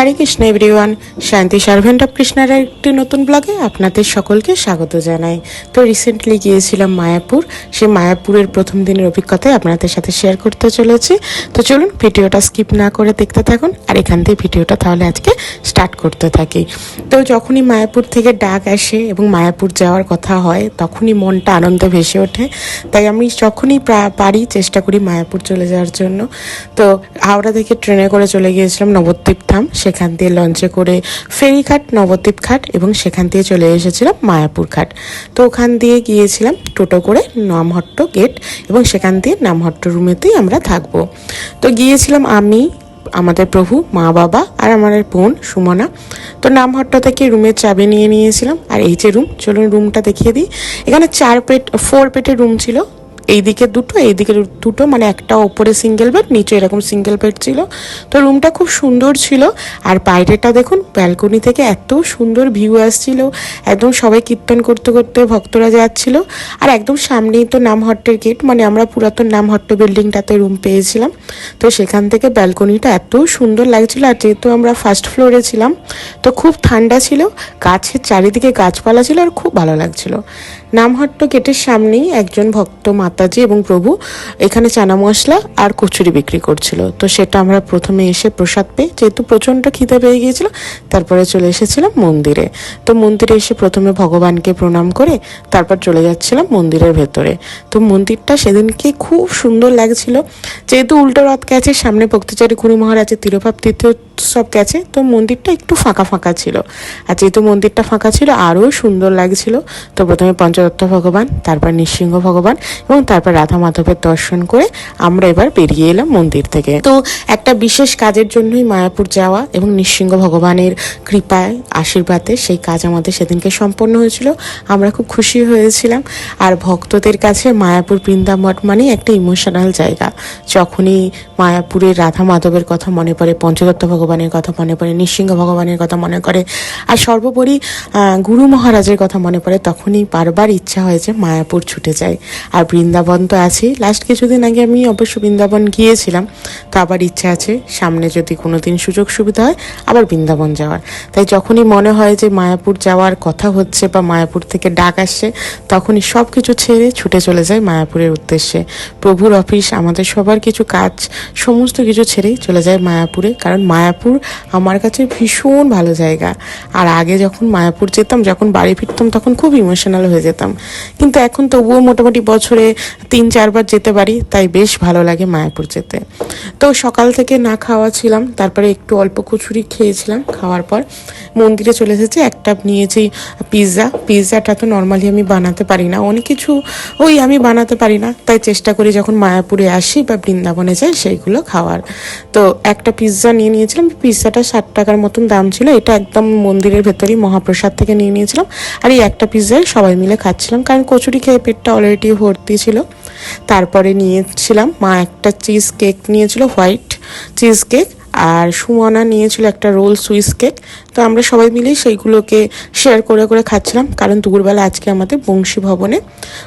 Hare Krishna everyone Shanti servant of কৃষ্ণার একটি নতুন ব্লগে আপনাদের সকলকে স্বাগত জানাই। তো রিসেন্টলি গিয়েছিলাম মায়াপুর। সেই মায়াপুরের প্রথম দিনের অভিজ্ঞতায় আপনাদের সাথে শেয়ার করতে চলেছি। তো চলুন ভিডিওটা স্কিপ না করে দেখতে থাকুন আর এখান থেকে ভিডিওটা তাহলে আজকে স্টার্ট করতে থাকি। তো যখনই মায়াপুর থেকে ডাক আসে এবং মায়াপুর যাওয়ার কথা হয়, তখনই মনটা আনন্দে ভেসে ওঠে। তাই আমি যখনই পারি চেষ্টা করি মায়াপুর চলে যাওয়ার জন্য। তো হাওড়া থেকে ট্রেনে করে চলে গিয়েছিলাম নবদ্বীপ ধাম। সেখান দিয়ে লঞ্চে করে ফেরিঘাট নবদ্বীপ ঘাট এবং সেখান দিয়ে চলে এসেছিলাম মায়াপুর ঘাট। তো ওখান দিয়ে গিয়েছিলাম টোটো করে নামহট্ট গেট এবং সেখান দিয়ে নামহট্ট রুমেতেই আমরা থাকব। তো গিয়েছিলাম আমি, আমাদের প্রভু, মা বাবা আর আমার বোন সুমনা। তো নামহট্ট থেকে রুমের চাবি নিয়ে নিয়েছিলাম। আর এই যে রুম, চলুন রুমটা দেখিয়ে দিই। এখানে চার পেট, ফোর পেটের রুম ছিল। এইদিকে দুটো এইদিকে দুটো মানে একটা ওপরে সিঙ্গেল বেড নিচে এরকম সিঙ্গেল বেড ছিল। তো রুমটা খুব সুন্দর ছিল। আর বাইরেটা দেখুন ব্যালকনি থেকে এত সুন্দর ভিউ আসছিল। একদম সবাই কীর্তন করতে করতে ভক্তরা যাচ্ছিল। আর একদম সামনেই তো নামহট্টের গেট মানে আমরা পুরাতন নামহট্ট বিল্ডিংটাতে রুম পেয়েছিলাম। তো সেখান থেকে ব্যালকনিটা এত সুন্দর লাগছিল। আর যেহেতু আমরা ফার্স্ট ফ্লোরে ছিলাম, তো খুব ঠান্ডা ছিল। গাছের চারিদিকে গাছপালা ছিল আর খুব ভালো লাগছিল। নামহট্ট গেটের সামনেই একজন ভক্ত মাতাজি এবং প্রভু এখানে চানা মশলা আর কচুরি বিক্রি করছিল। তো সেটা আমরা প্রথমে এসে প্রসাদ পেয়ে, যেহেতু প্রচণ্ড খিদে পেয়ে গিয়েছিল, তারপরে চলে এসেছিলাম মন্দিরে। তো মন্দিরে এসে প্রথমে ভগবানকে প্রণাম করে, তারপর চলে যাচ্ছিলাম মন্দিরের ভেতরে। তো মন্দিরটা সেদিনকে খুব সুন্দর লাগছিল। যেহেতু উল্টো রথ গেছে, সামনে ভক্তিচারী গুরু মহারাজের তিরোভাব তীর্থ সব গেছে, তো মন্দিরটা একটু ফাঁকা ফাঁকা ছিল। আর যেহেতু মন্দিরটা ফাঁকা ছিল, আরও সুন্দর লাগছিল। তো প্রথমে পঞ্চদত্ত ভগবান, তারপর নৃসিংহ ভগবান এবং তারপর রাধা মাধবের দর্শন করে আমরা এবার বেরিয়ে এলাম মন্দির থেকে। তো একটা বিশেষ কাজের জন্যই মায়াপুর যাওয়া এবং নৃসিংহ ভগবানের কৃপায়, আশীর্বাদে সেই কাজ আমাদের সেদিনকে সম্পন্ন হয়েছিল। আমরা খুব খুশি হয়েছিলাম। আর ভক্তদের কাছে মায়াপুর বৃন্দামঠ মানে একটা ইমোশনাল জায়গা। যখনই মায়াপুরের রাধা মাধবের কথা মনে পড়ে, পঞ্চদত্ত ভগবানের কথা মনে পড়ে, নৃসিংহ ভগবানের কথা মনে করে আর সর্বোপরি গুরু মহারাজের কথা মনে পড়ে, তখনই বারবার ইচ্ছা হয় যে মায়াপুর ছুটে যায় আর বৃন্দাবন তো আছেই। লাস্ট কিছুদিন আগে আমি অবশ্য বৃন্দাবন গিয়েছিলাম। তো আবার ইচ্ছা আছে সামনে যদি কোনো দিন সুযোগ সুবিধা হয় আবার বৃন্দাবন যাওয়ার। তাই যখনই মনে হয় যে মায়াপুর যাওয়ার কথা হচ্ছে বা মায়াপুর থেকে ডাক আসছে, তখনই সব কিছু ছেড়ে ছুটে চলে যায় মায়াপুরের উদ্দেশ্যে। প্রভুর অফিস, আমাদের সবার কিছু কাজ, সমস্ত কিছু ছেড়েই চলে যায় মায়াপুরে। কারণ মায়াপুর আমার কাছে ভীষণ ভালো জায়গা। আর আগে যখন মায়াপুর যেতাম, যখন বাড়ি ফিরতাম, তখন খুব ইমোশনাল হয়ে যেতাম। কিন্তু এখন তবুও মোটামুটি বছরে তিন, চারবার যেতে পারি, তাই বেশ ভালো লাগে মায়াপুর যেতে। তো সকাল থেকে না খাওয়া ছিলাম, তারপরে একটু অল্প কচুরি খেয়েছিলাম, খাওয়ার পর মন্দিরে চলে এসেছি, একটা নিয়েছি পিৎজা। পিৎজাটা তো নর্মালি আমি বানাতে পারি না, অনেক কিছু ওই আমি বানাতে পারি না, তাই চেষ্টা করি যখন মায়াপুরে আসি বা বৃন্দাবনে যাই, সেইগুলো খাওয়ার। তো একটা পিৎজা নিয়ে নিয়েছিলাম, পিৎজাটা ষাট টাকার মতন দাম ছিল, এটা একদম মন্দিরের ভেতরেই মহাপ্রসাদ থেকে নিয়ে নিয়েছিলাম, আর এই একটা পিৎজাই সবাই মিলে খাচ্ছিলাম কারণ কচুরি খেয়ে পেটটা অলরেডি ভর্তি ছিল। তারপরে নিয়েছিলাম মা একটা চিজ কেক নিয়েছিল হোয়াইট চিজ কেক আর সুমনা নিয়েছিল একটা রোল সুইস কেক। তো আমরা সবাই মিলেই সেইগুলোকে শেয়ার করে করে খাচ্ছিলাম, কারণ দুপুরবেলা আজকে আমাদের বংশী ভবনে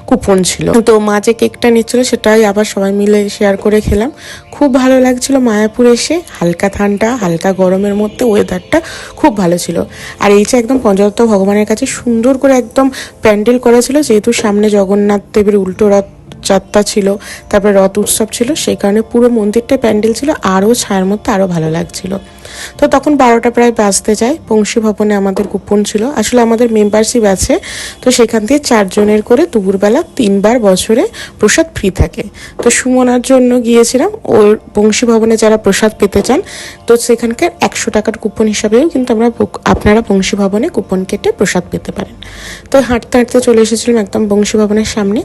কুপন ছিল। তো মা যে কেকটা নিচ্ছিল সেটাই আবার সবাই মিলে শেয়ার করে খেলাম। খুব ভালো লাগছিল মায়াপুর এসে, হালকা ঠান্ডা, হালকা গরমের মধ্যে ওয়েদারটা খুব ভালো ছিল। আর এই যে একদম পঞ্চদত্ত ভগবানের কাছে সুন্দর করে একদম প্যান্ডেল করা ছিল, যেহেতু সামনে জগন্নাথ দেবের উল্টো রথ যাত্রা ছিল, তারপরে রথ উৎসব ছিল, সেই কারণে পুরো মন্দিরটা প্যান্ডেল ছিল, আরও ছায়ার মধ্যে আরও ভালো লাগছিল। তো তখন বারোটা প্রায় বাজতে যায়, বংশী ভবনে আমাদের কুপন ছিল, আসলে আমাদের মেম্বারশিপ আছে, তো সেখান থেকে চারজনের করে দুপুরবেলা তিনবার বছরে প্রসাদ ফ্রি থাকে। তো সুমনার জন্য গিয়েছিলাম, ওর বংশী ভবনে যারা প্রসাদ পেতে চান, তো সেখানকার একশো টাকার কুপন হিসাবেও কিন্তু আমরা আপনারা বংশী ভবনে কুপন কেটে প্রসাদ পেতে পারেন। তো হাঁটতে হাঁটতে চলে এসেছিলাম একদম বংশী ভবনের সামনে,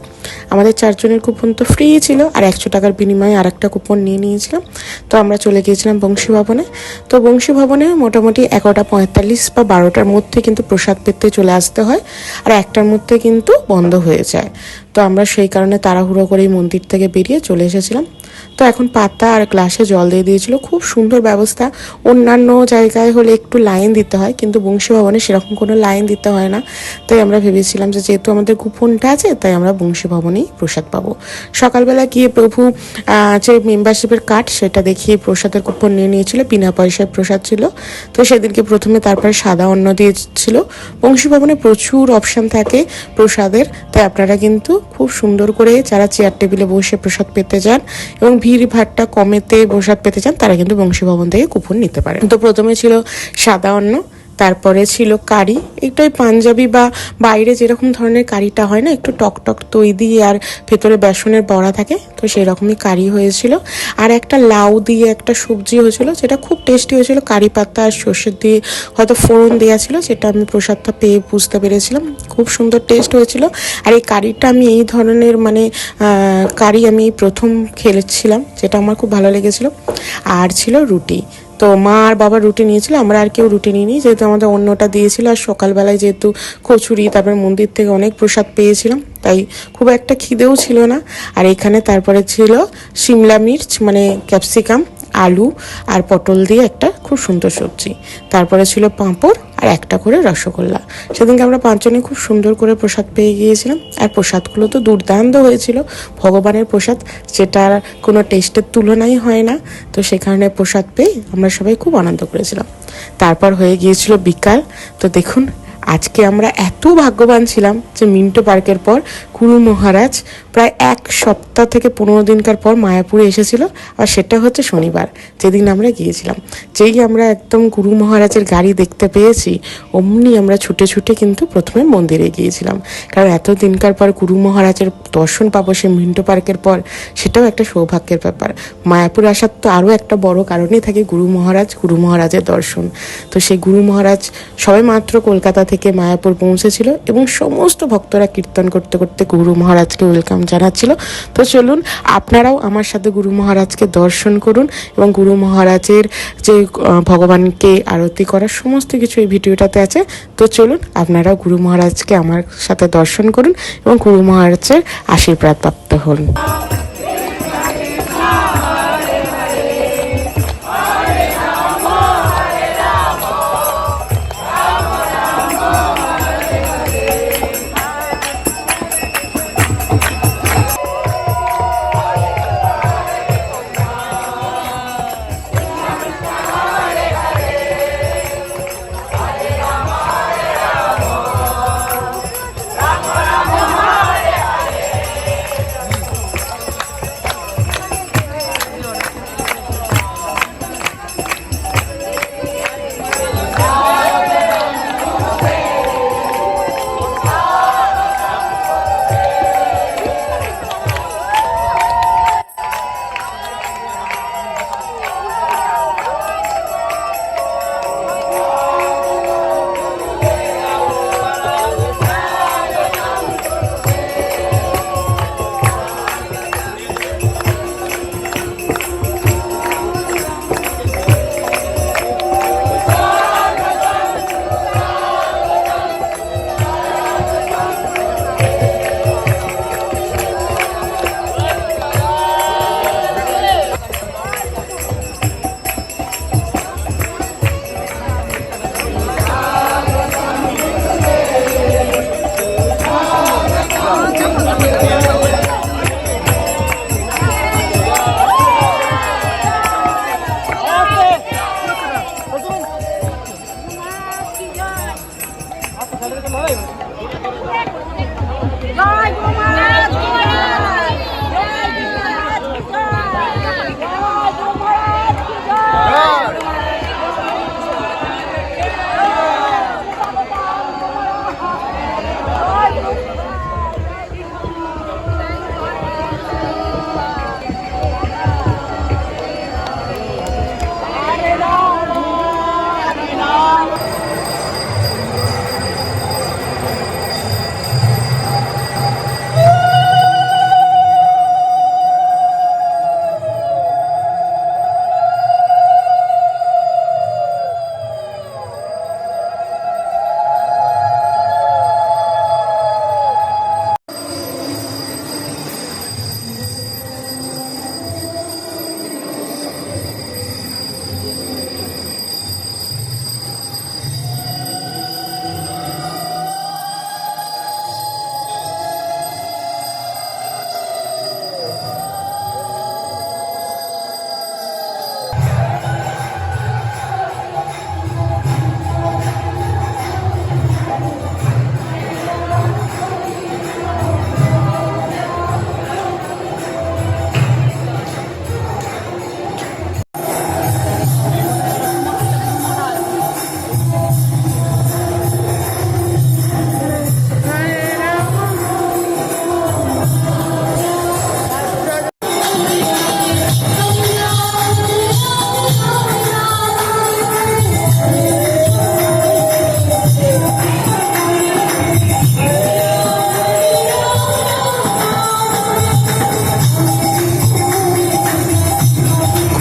আমাদের চারজনের কুপন তো ফ্রি ছিল আর একশো টাকার বিনিময়ে আর একটা কুপন নিয়ে নিয়েছিলাম। তো আমরা চলে গিয়েছিলাম বংশী ভবনে। তো বংশী ভবনে মোটামুটি এগারোটা পঁয়তাল্লিশ বা বারোটার মধ্যে কিন্তু প্রসাদ পেতে চলে আসতে হয় আর একটার মধ্যে কিন্তু বন্ধ হয়ে যায়। তো আমরা সেই কারণে তাড়াহুড়ো করে এই মন্দির থেকে বেরিয়ে চলে এসেছিলাম। তো এখন পাতা আর গ্লাসে জল দিয়ে দিয়েছিল। খুব সুন্দর ব্যবস্থা। অন্যান্য জায়গায় হলে একটু লাইন দিতে হয়, কিন্তু বংশী ভবনে সেরকম কোনো লাইন দিতে হয় না। তাই আমরা ভেবেছিলাম যে যেহেতু আমাদের কুপনটা আছে, তাই আমরা বংশী ভবনেই প্রসাদ পাবো। সকালবেলা গিয়ে প্রভু যে মেম্বারশিপের কার্ড সেটা দেখিয়ে প্রসাদের কুপন নিয়ে নিয়েছিল, বিনা পয়সায় প্রসাদ ছিল। তো সেদিনকে প্রথমে তারপরে সাদা অন্ন দিয়েছিল। বংশী ভবনে প্রচুর অপশান থাকে প্রসাদের। তাই আপনারা কিন্তু খুব সুন্দর করে যারা চেয়ার টেবিলে বসে প্রসাদ পেতে যান এবং ভিড় ভাট্টা কমেতে প্রসাদ পেতে চান, তারা কিন্তু বংশী ভবন থেকে কুপন নিতে পারেন। তো প্রথমে ছিল সাদা অন্ন তারপরে ছিল কারি। একটাই পাঞ্জাবি বা বাইরে যেরকম ধরনের কারিটা হয় না, একটু টক টক দই দিয়ে আর ভেতরে বেসনের বড়া থাকে, তো সেই রকমই কারি হয়েছিল। আর একটা লাউ দিয়ে একটা সবজি হয়েছিল, যেটা খুব টেস্টি হয়েছিল, কারি পাতা আর সর্ষের দিয়ে হয়তো ফোড়ন দেওয়া ছিল, সেটা আমি প্রসাদটা পেয়ে বুঝতে পেরেছিলাম। খুব সুন্দর টেস্ট হয়েছিল। আর এই কারিটা আমি এই ধরনের মানে কারি আমি প্রথম খেলেছিলাম, যেটা আমার খুব ভালো লেগেছিল। আর ছিল রুটি। তো মা আর বাবা রুটি নিয়েছিল, আমরা আর কেউ রুটি নিইনি, যেহেতু আমাদের অন্যটা দিয়েছিল, আর সকালবেলায় যেহেতু কচুরি, তারপরে মন্দির থেকে অনেক প্রসাদ পেয়েছিলাম, তাই খুব একটা খিদেও ছিল না। আর এখানে তারপরে ছিল সিমলা মির্চ মানে ক্যাপসিকাম। আলু আর পটল দিয়ে একটা খুব সুন্দর সবজি। তারপরে ছিল পাঁপড় আর একটা করে রসগোল্লা। সেদিনকে আমরা পাঁচজনে খুব সুন্দর করে প্রসাদ পেয়ে গিয়েছিলাম। আর প্রসাদগুলো তো দুর্দান্ত হয়েছিল। ভগবানের প্রসাদ যেটার কোনো টেস্টের তুলনাই হয় না। তো সেখানে প্রসাদ পেয়ে আমরা সবাই খুব আনন্দ করেছিলাম। তারপর হয়ে গিয়েছিল বিকাল। তো দেখুন, আজকে আমরা এত ভাগ্যবান ছিলাম যে মিন্টো পার্কের পর গুরু মহারাজ প্রায় এক সপ্তাহ থেকে পনেরো দিনকার পর মায়াপুরে এসেছিল, আর সেটা হচ্ছে শনিবার, যেদিন আমরা গিয়েছিলাম। যেই আমরা একদম গুরু মহারাজের গাড়ি দেখতে পেয়েছি, অমনি আমরা ছুটে ছুটে কিন্তু প্রথমে মন্দিরে গিয়েছিলাম। কারণ এত দিনকার পর গুরু মহারাজের দর্শন পাবো সে মিন্টো পার্কের পর, সেটাও একটা সৌভাগ্যের ব্যাপার। মায়াপুর আসার তো আরও একটা বড় কারণই থাকে গুরু মহারাজ, গুরু মহারাজের দর্শন। তো সেই গুরু মহারাজ সবে মাত্র কলকাতা থেকে মায়াপুর পৌঁছেছিল এবং সমস্ত ভক্তরা কীর্তন করতে করতে গুরু মহারাজকে ওয়েলকাম জানাচ্ছিল। তো চলুন, আপনারাও আমার সাথে গুরু মহারাজকে দর্শন করুন এবং গুরু মহারাজের যে ভগবানকে আরতি করার সমস্ত কিছু এই ভিডিওটাতে আছে। তো চলুন, আপনারাও গুরু মহারাজকে আমার সাথে দর্শন করুন এবং গুরু মহারাজের আশীর্বাদ প্রাপ্ত হন।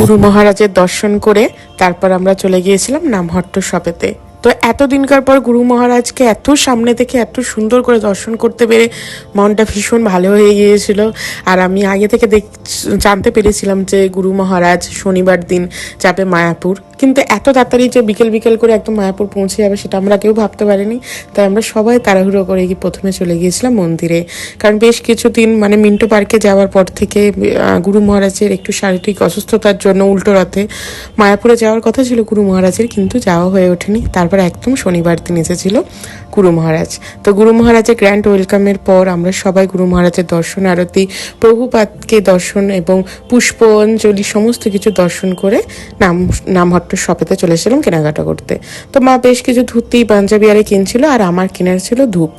গুরু মহারাজের দর্শন করে তারপর আমরা চলে গিয়েছিলাম নামহট্ট শপেতে। তো এতদিনকার পর গুরু মহারাজকে এত সামনে থেকে এত সুন্দর করে দর্শন করতে পেরে মনটা ভীষণ ভালো হয়ে গিয়েছিল। আর আমি আগে থেকে দেখ জানতে পেরেছিলাম যে গুরু মহারাজ শনিবার দিন যাবে মায়াপুর। কিন্তু এত তাড়াতাড়ি যে বিকেল বিকেল করে একদম মায়াপুর পৌঁছে যাবে সেটা আমরা কেউ ভাবতে পারিনি। তাই আমরা সবাই তাড়াহুড়ো করে গিয়ে প্রথমে চলে গিয়েছিলাম মন্দিরে। কারণ বেশ কিছুদিন মানে মিন্টো পার্কে যাওয়ার পর থেকে গুরু মহারাজের একটু শারীরিক অসুস্থতার জন্য উল্টো রাতে মায়াপুরে যাওয়ার কথা ছিল গুরু মহারাজের, কিন্তু যাওয়া হয়ে ওঠেনি। তারপর একদম শনিবার দিন এসেছিল গুরু মহারাজ। তো গুরু মহারাজের গ্র্যান্ড ওয়েলকামের পর আমরা সবাই গুরু মহারাজের দর্শন আরতি প্রভুপাতকে দর্শন এবং পুষ্পাঞ্জলি সমস্ত কিছু দর্শন করে নাম নাম নামহট্ট শপেতে চলে এসেছিলাম কেনাকাটা করতে। তো মা বেশ কিছু ধুতি, পাঞ্জাবি আরে কিনছিল আর আমার কেনার ছিল ধূপ।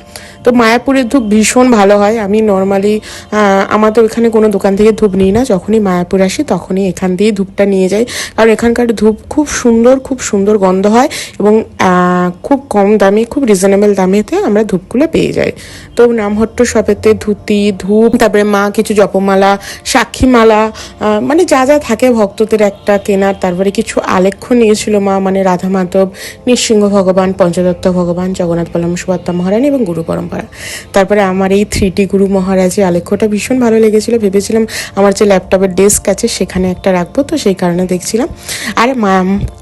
তো মায়াপুরের ধূপ ভীষণ ভালো হয়। আমি নর্মালি আমাদের ওখানে কোনো দোকান থেকে ধূপ নিই না। যখনই মায়াপুর আসি তখনই এখান দিয়ে ধূপটা নিয়ে যাই। কারণ এখানকার ধূপ খুব সুন্দর খুব সুন্দর গন্ধ হয় এবং খুব কম দামে, খুব রিজনেবল দামেতে আমরা ধূপগুলো পেয়ে যাই। তো নামহট্ট শপেতে ধুতি, ধূপ, তারপরে মা কিছু জপমালা, সাক্ষীমালা মানে যা যা থাকে ভক্তদের একটা কেনার, তারপরে কিছু আলেখ্য নিয়েছিল মা মানে রাধা মাধব, নৃসিংহ ভগবান, পঞ্চদত্ত ভগবান, জগন্নাথ বল্লম সুভাত্তা মহারানী এবং গুরু পরম্পরা। তারপরে আমার এই থ্রিটি গুরু মহারাজের আলেখ্যটা ভীষণ ভালো লেগেছিল। ভেবেছিলাম আমার যে ল্যাপটপের ডেস্ক আছে সেখানে একটা রাখব, তো সেই কারণে দেখছিলাম। আর মা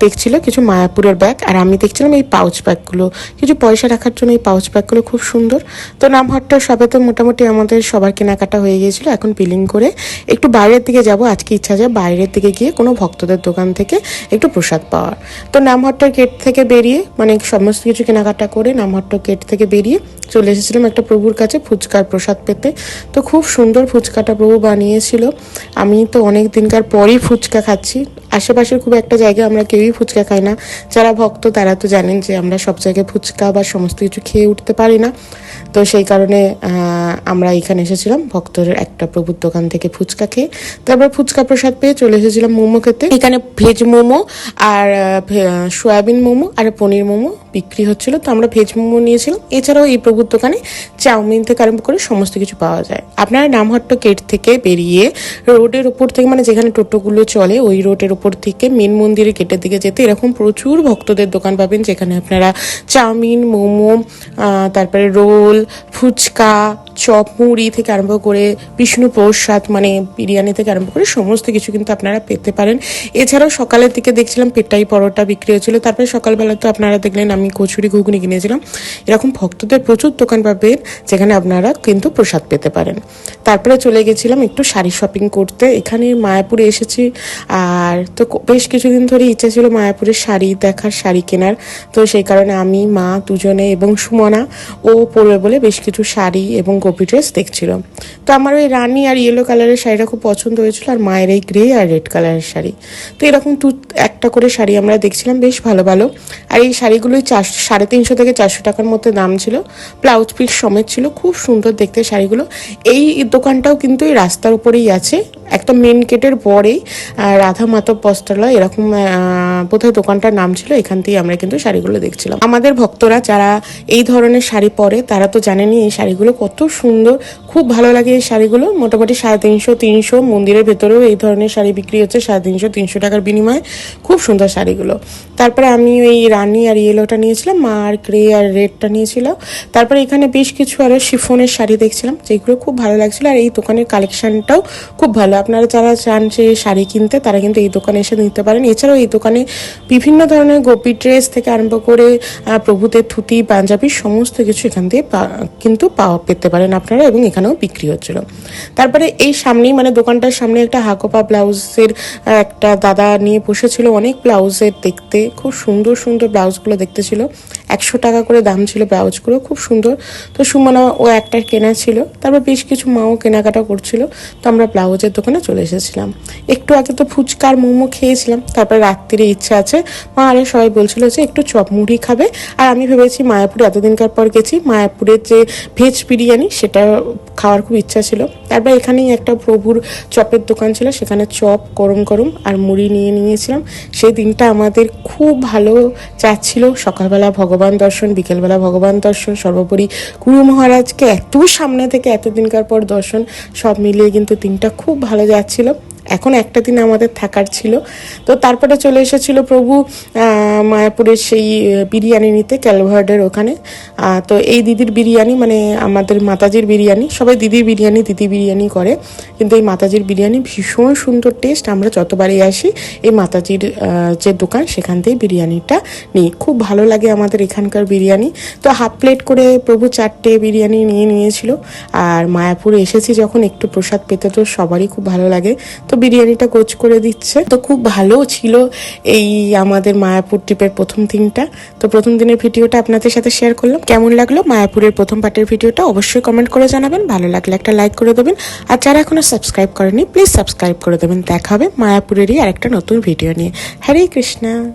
দেখছিল কিছু মায়াপুরের ব্যাগ আর আমি দেখছিলাম এই পাউচ ব্যাগগুলো কিছু পয়সা রাখার জন্য এই পাউচ ব্যাগগুলো খুব সুন্দর। তো নামহট্টা সবে তো মোটামুটি আমাদের সবার কেনাকাটা হয়ে গিয়েছিল। এখন বিলিং করে একটু বাইরের দিকে যাব। আজকে ইচ্ছা যায় বাইরের দিকে গিয়ে কোনো ভক্তদের দোকান থেকে একটু প্রসাদ পাওয়ার। তো নামহট্টার গেট থেকে বেরিয়ে মানে সমস্ত কিছু কেনাকাটা করে নামহট্ট গেট থেকে বেরিয়ে চলে এসেছিলাম একটা প্রভুর কাছে ফুচকার প্রসাদ পেতে। তো খুব সুন্দর ফুচকাটা প্রভু বানিয়েছিল। আমি তো অনেক দিনকার পরই ফুচকা খাচ্ছি। আশেপাশের খুব একটা জায়গায় আমরা কেউই ফুচকা খাই না। যারা ভক্ত, তারা তো জানেন যে আমরা সব জায়গায় ফুচকা বা সমস্ত কিছু খেয়ে উঠতে পারি না। তো সেই কারণে আমরা এখানে এসেছিলাম ভক্তর একটা প্রভুর দোকান থেকে ফুচকা খেয়ে। তারপর ফুচকা প্রসাদ পেয়ে চলে এসেছিলাম মোমো খেতে। এখানে ভেজ মোমো আর সয়াবিন মোমো আর পনির মোমো বিক্রি হচ্ছিল। তো আমরা ভেজ মোমো নিয়েছিলাম। এছাড়াও এই প্রভুর দোকানে চাউমিন থেকে আরম্ভ করে সমস্ত কিছু পাওয়া যায়। আপনারা নামহট্ট গেট থেকে বেরিয়ে রোডের ওপর থেকে মানে যেখানে টোটোগুলো চলে, ওই রোডের ওপর থেকে মেন মন্দিরের গেটের দিকে যেতে এরকম প্রচুর ভক্তদের দোকান পাবেন, যেখানে আপনারা চাউমিন, মোমো তারপরে রোল, ফুচকা, চপ, মুড়ি থেকে আরম্ভ করে বিষ্ণু প্রসাদ মানে বিরিয়ানি থেকে আরম্ভ করে সমস্ত কিছু কিন্তু আপনারা পেতে পারেন। এছাড়াও সকালের দিকে দেখছিলাম পেটাই পরোটা বিক্রি হচ্ছিল তারপরে সকালবেলা তো আপনারা দেখলেন আমি কচুরি, ঘুগনি কিনেছিলাম। এরকম ভক্তদের প্রচুর দোকান পাবেন, যেখানে আপনারা কিন্তু প্রসাদ পেতে পারেন। তারপরে চলে গেছিলাম একটু শাড়ি শপিং করতে, এখানে মায়াপুরে এসেছি, আর তো বেশ কিছুদিন ধরে ইচ্ছা ছিল মায়াপুরের শাড়ি দেখার, শাড়ি কেনার। তো সেই কারণে আমি, মা, দুজনে এবং সুমনা, ও পরবে বলে বেশ কিছু শাড়ি এবং গোপি ড্রেস দেখছিল। তো আমার ওই রানি আর ইয়েলো কালারের শাড়িটা খুব পছন্দ হয়েছিল আর মায়ের এই গ্রে আর রেড কালারের শাড়ি। তো এরকম দু, একটা করে শাড়ি আমরা দেখছিলাম, বেশ ভালো ভালো। আর এই শাড়িগুলোই চার সাড়ে তিনশো থেকে চারশো টাকার মধ্যে দাম ছিল। ব্লাউজ পিস সমেত ছিল, খুব সুন্দর দেখতে শাড়িগুলো। এই দোকানটাও কিন্তু এই রাস্তার উপরেই আছে। একটা মেন গেটের পরেই রাধা মাধব বস্ত্রালয় এরকম বোধহয় দোকানটার নাম ছিল, এখান থেকে আমরা কিন্তু শাড়িগুলো দেখছিলাম। আমাদের ভক্তরা যারা এই ধরনের শাড়ি পরে, তারা তো জানেনি এই শাড়িগুলো কত সুন্দর, খুব ভালো লাগে এই শাড়িগুলো। মোটামুটি সাড়ে তিনশো তিনশো, মন্দিরের ভেতরেও এই ধরনের শাড়ি বিক্রি হচ্ছে, সাড়ে তিনশো তিনশো টাকার বিনিময়ে। খুব সুন্দর শাড়িগুলো। তারপরে আমি ওই রানি আর ইয়েলোটা নিয়েছিলাম, মা আর গ্রে আর রেডটা নিয়েছিল। তারপরে এখানে বেশ কিছু আরও শিফনের শাড়ি দেখছিলাম, যেগুলো খুব ভালো লাগছিল। আর এই দোকানের কালেকশনটাও খুব ভালো। আপনারা যারা চান যে শাড়ি কিনতে, তারা কিন্তু এই দোকানে এসে নিতে পারেন। এছাড়াও এই দোকানে বিভিন্ন ধরনের গোপী ড্রেস থেকে আরম্ভ করে প্রভুদের ধুতি, পাঞ্জাবি সমস্ত কিছু এখান থেকে কিন্তু পাওয়া, পেতে পারেন আপনারা এবং এখানেও বিক্রি হচ্ছিল। তারপরে এই সামনেই মানে দোকানটার সামনে একটা হাকোপা ব্লাউজের একটা দাদা নিয়ে বসেছিল। অনেক ব্লাউজের দেখতে, খুব সুন্দর সুন্দর ব্লাউজগুলো দেখতে ছিল। একশো টাকা করে দাম ছিল ব্লাউজগুলো, খুব সুন্দর। তো সুমনা, ও একটা কেনা ছিল। তারপর বেশ কিছু মাও কেনাকাটা করছিল। তো আমরা ব্লাউজের দোকানে চলে এসেছিলাম। একটু আগে তো ফুচকার মোমো খেয়েছিলাম, তারপর রাত্রিরে ইচ্ছা আছে। মা আরে সবাই বলছিল যে একটু চপ মুড়ি খাবে। আর আমি ভেবেছি মায়াপুরে এতদিনকার পর গেছি, মায়াপুরের যে ভেজ বিরিয়ানি সেটা খাওয়ার খুব ইচ্ছা ছিল। তারপর এখানেই একটা প্রভুর চপের দোকান ছিল, সেখানে চপ গরম গরম আর মুড়ি নিয়ে নিয়েছিলাম। সেই দিনটা আমাদের খুব ভালো যাচ্ছিল। সকালবেলা ভগবান দর্শন, বিকেলবেলা ভগবান দর্শন, সর্বোপরি গুরু মহারাজকে এত সামনে থেকে এত দিনকার পর দর্শন, সব মিলিয়ে কিন্তু দিনটা খুব ভালো যাচ্ছিল। এখন একটা দিন আমাদের থাকার ছিল। তো তারপরে চলে এসেছিল প্রভু মায়াপুরের সেই বিরিয়ানি নিতে, ক্যালভার্ডের ওখানে। তো এই দিদির বিরিয়ানি মানে আমাদের মাতাজির বিরিয়ানি, সবাই দিদির বিরিয়ানি, দিদি বিরিয়ানি করে। কিন্তু এই মাতাজির বিরিয়ানি ভীষণ সুন্দর টেস্ট আমরা যতবারই আসি, এই মাতাজির যে দোকান, সেখান থেকে বিরিয়ানিটা নিই। খুব ভালো লাগে আমাদের এখানকার বিরিয়ানি। তো হাফ প্লেট করে প্রভু চারটে বিরিয়ানি নিয়ে নিয়েছিল। আর মায়াপুরে এসেছি যখন, একটু প্রসাদ পেতে তো সবারই খুব ভালো লাগে। তো বিরিয়ানিটা কোচ করে দিচ্ছে। তো খুব ভালো ছিল এই আমাদের মায়াপুর ট্রিপের প্রথম দিনটা। তো প্রথম দিনের ভিডিওটা আপনাদের সাথে শেয়ার করলাম। কেমন লাগল মায়াপুরের প্রথম পার্টের ভিডিওটা অবশ্যই কমেন্ট করে জানাবেন। ভালো লাগলে একটা লাইক করে দেবেন। আর যারা এখনও সাবস্ক্রাইব করেনি প্লিজ সাবস্ক্রাইব করে দেবেন। দেখা হবে মায়াপুরেরই আরেকটা নতুন ভিডিও নিয়ে। হরে কৃষ্ণা।